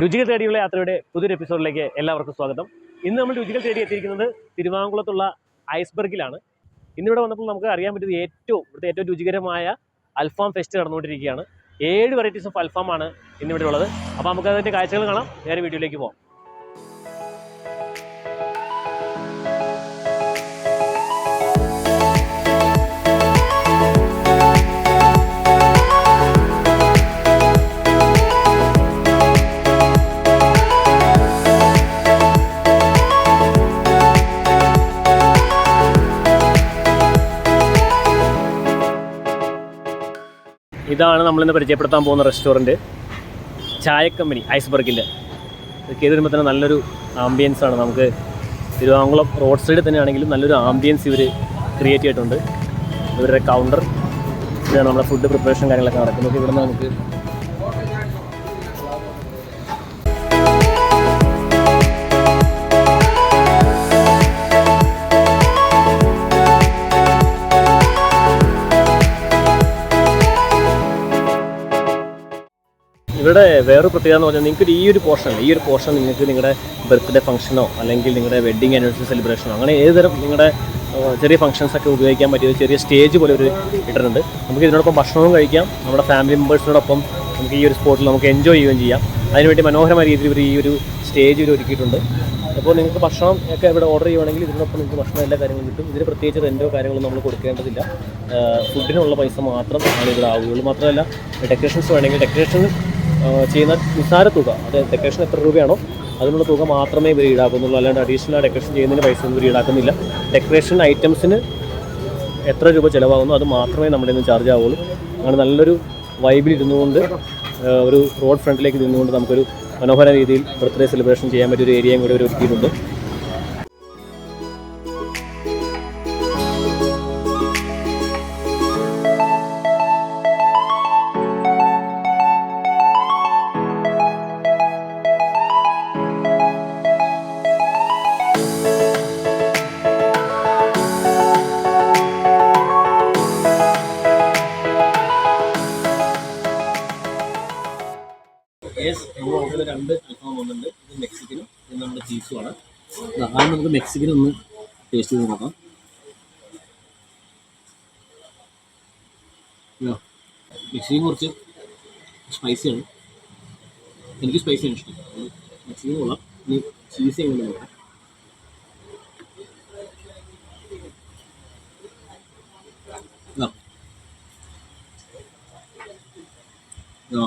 രുചികൾ തേടിയുള്ള യാത്രയുടെ പുതിയൊരു എപ്പിസോഡിലേക്ക് എല്ലാവർക്കും സ്വാഗതം. ഇന്ന് നമ്മൾ രുചികൾ തേടി എത്തിയിരിക്കുന്നത് തിരുവാങ്കുളത്തുള്ള ഐസ്ബർഗിലാണ്. ഇന്നിവിടെ വന്നപ്പോൾ നമുക്ക് അറിയാൻ പറ്റിയത് ഏറ്റവും ഇവിടുത്തെ ഏറ്റവും രുചികരമായ അൽഫാം ഫെസ്റ്റ് നടന്നുകൊണ്ടിരിക്കുകയാണ്. ഏഴ് വെറൈറ്റീസ് ഓഫ് അൽഫാമാണ് ഇന്നിവിടെ ഉള്ളത്. അപ്പോൾ നമുക്ക് അതിന്റെ കാഴ്ചകൾ കാണാം. നേരെ വീഡിയോയിലേക്ക് പോകാം ഇതാണ് നമ്മളിന്ന് പരിചയപ്പെടുത്താൻ പോകുന്ന റെസ്റ്റോറന്റ്. ചായക്കമ്പനി ഐസ്ബർഗിന്റെ. കയറി വരുമ്പോൾ തന്നെ നല്ലൊരു ആംബിയൻസ് ആണ്. നമുക്ക് തിരുവാങ്കുളം റോഡ് സൈഡിൽ തന്നെയാണെങ്കിലും നല്ലൊരു ആംബിയൻസ് ഇവർ ക്രിയേറ്റ് ചെയ്തിട്ടുണ്ട്. ഇവരുടെ കൗണ്ടർ ഇതാണ് നമ്മുടെ ഫുഡ് പ്രിപ്പറേഷൻ കാര്യങ്ങളൊക്കെ നടക്കുന്നത്. ഇവിടെ നിന്ന് നമുക്ക് ഇവിടെ വേറൊരു പ്രത്യേകത എന്ന് പറഞ്ഞാൽ നിങ്ങൾക്ക് ഈ ഒരു പോർഷൻ ഈ ഒരു പോർഷൻ നിങ്ങൾക്ക് നിങ്ങളുടെ ബർത്ത്ഡേ ഫംഗ്ഷനോ അല്ലെങ്കിൽ നിങ്ങളുടെ വെഡിങ് ആനിവേഴ്സറി സെലിബ്രേഷനോ അങ്ങനെ ഏതുതരം നിങ്ങളുടെ ചെറിയ ഫംഗ്ഷൻസ് ഒക്കെ ഉപയോഗിക്കാൻ പറ്റിയ ചെറിയ സ്റ്റേജ് പോലെ ഒരു ഇട്ടിട്ടുണ്ട്. നമുക്ക് ഇതിനോടൊപ്പം ഭക്ഷണവും കഴിക്കാം. നമ്മുടെ ഫാമിലി മെമ്പേഴ്സിനോടൊപ്പം നമുക്ക് ഈ ഒരു സ്പോട്ടിൽ നമുക്ക് എൻജോയ് ചെയ്യുകയും ചെയ്യാം. അതിനുവേണ്ടി മനോഹരമായ രീതിയിൽ ഇവർ ഈ ഒരു സ്റ്റേജ് ഇവർ ഒരുക്കിയിട്ടുണ്ട്. അപ്പോൾ നിങ്ങൾക്ക് ഭക്ഷണം ഒക്കെ ഇവിടെ ഓർഡർ ചെയ്യുവാണെങ്കിൽ ഇതിനോടൊപ്പം നിങ്ങൾക്ക് ഭക്ഷണം എല്ലാ കാര്യങ്ങളും കിട്ടും. ഇതിന് പ്രത്യേകിച്ച് റെന്റോ കാര്യങ്ങളൊന്നും നമ്മൾ കൊടുക്കേണ്ടതില്ല. ഫുഡിനുള്ള പൈസ മാത്രം ആണ് ഇവിടെ ആവുകയുള്ളൂ. മാത്രമല്ല ഡെക്കറേഷൻസ് വേണമെങ്കിൽ ഡെക്കറേഷൻ ചെയ്യുന്ന നിസ്സാര തുക അത് ഡെക്കറേഷൻ എത്ര രൂപയാണോ അതിനുള്ള തുക മാത്രമേ ഇവർ ഈടാക്കുന്നുള്ളൂ. അല്ലാണ്ട് അഡീഷണൽ ഡെക്കറേഷൻ ചെയ്യുന്നതിന് പൈസ ഒന്നും ഇവർ ഈടാക്കുന്നില്ല. ഡെക്കറേഷൻ ഐറ്റംസിന് എത്ര രൂപ ചിലവാകുന്നു അത് മാത്രമേ നമ്മുടെ നിന്ന് ചാർജ് ആവുള്ളൂ. അങ്ങനെ നല്ലൊരു വൈബിൽ ഇരുന്നുകൊണ്ട് ഒരു റോഡ് ഫ്രണ്ടിലേക്ക് നിന്നുകൊണ്ട് നമുക്കൊരു മനോഹര രീതിയിൽ ബർത്ത്ഡേ സെലിബ്രേഷൻ ചെയ്യാൻ പറ്റിയ ഒരു ഏരിയയും കൂടി ഒരു ഒരുക്കിയിട്ടുണ്ട്. രണ്ട് അൽഫാം വന്നിട്ടുണ്ട്. ഇത് മെക്സിക്കനും ഇത് നമ്മുടെ ചീസുമാണ് ആദ്യം നമുക്ക് മെക്സിക്കൻ ഒന്ന് ടേസ്റ്റ് ചെയ്ത് നോക്കാം. മെക്സിക്കൻ കുറച്ച് സ്പൈസിയാണ് എനിക്ക് സ്പൈസിയാണ് ഇഷ്ടം. മെക്സിക്കൻ കൊള്ളാം. ഇനി ചീസ് എങ്ങനെ നോക്കാം ഇതാ. ഇതാ.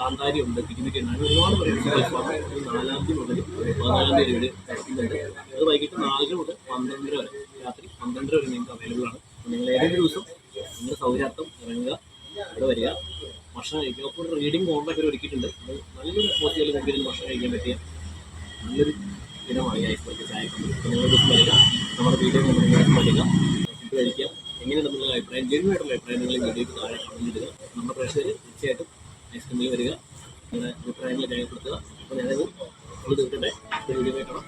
കാന്താരി ഉണ്ട് പിക്നിക് ഉണ്ട്. ഒരുപാട് വെറൈറ്റീസ് നാലാം തീയതി മുതൽ പതിനാലാം തീയതി വരെ ഉണ്ട്. അത് വൈകിട്ട് നാലര മുതൽ പന്ത്രണ്ടര വരെ. രാത്രി പന്ത്രണ്ടര വരെ നിങ്ങൾക്ക് അവൈലബിൾ ആണ്. നിങ്ങൾ ഏതെങ്കിലും ദിവസം നിങ്ങളുടെ സൗകര്യാർത്ഥം ഇറങ്ങുക ഇവിടെ വരിക. ഭക്ഷണം കഴിക്കുക. അപ്പോൾ റീഡിംഗ് കോണ്ടൊക്കെ ഒരുക്കിയിട്ടുണ്ട്. നല്ലൊരു അറ്റ്മോസ്ഫിയറിൽ നമുക്ക് ഭക്ഷണം കഴിക്കാൻ പറ്റിയ നല്ലൊരു ഇടമാണ് ഈ ഐസ്ബർഗ് ചായ നിങ്ങൾ വരിക. നമ്മുടെ വീഡിയോ നിങ്ങൾ വരിക ഫുഡ് എങ്ങനെ എങ്ങനെയുണ്ടെന്നുള്ള അഭിപ്രായം ജെന്യൂ ആയിട്ടുള്ള അഭിപ്രായം നിങ്ങൾ വീഡിയോയ്ക്ക് താഴെ കമന്റ് ഇടുക. നമ്മുടെ പ്രേക്ഷകർ തീർച്ചയായിട്ടും ഐസ്ക്രീമിൽ വരിക. നിങ്ങളുടെ അഭിപ്രായങ്ങൾ രേഖപ്പെടുത്തുക. അപ്പോൾ ഞാനത് നമ്മൾ തീർക്കട്ടെ വീഡിയോ കാണാം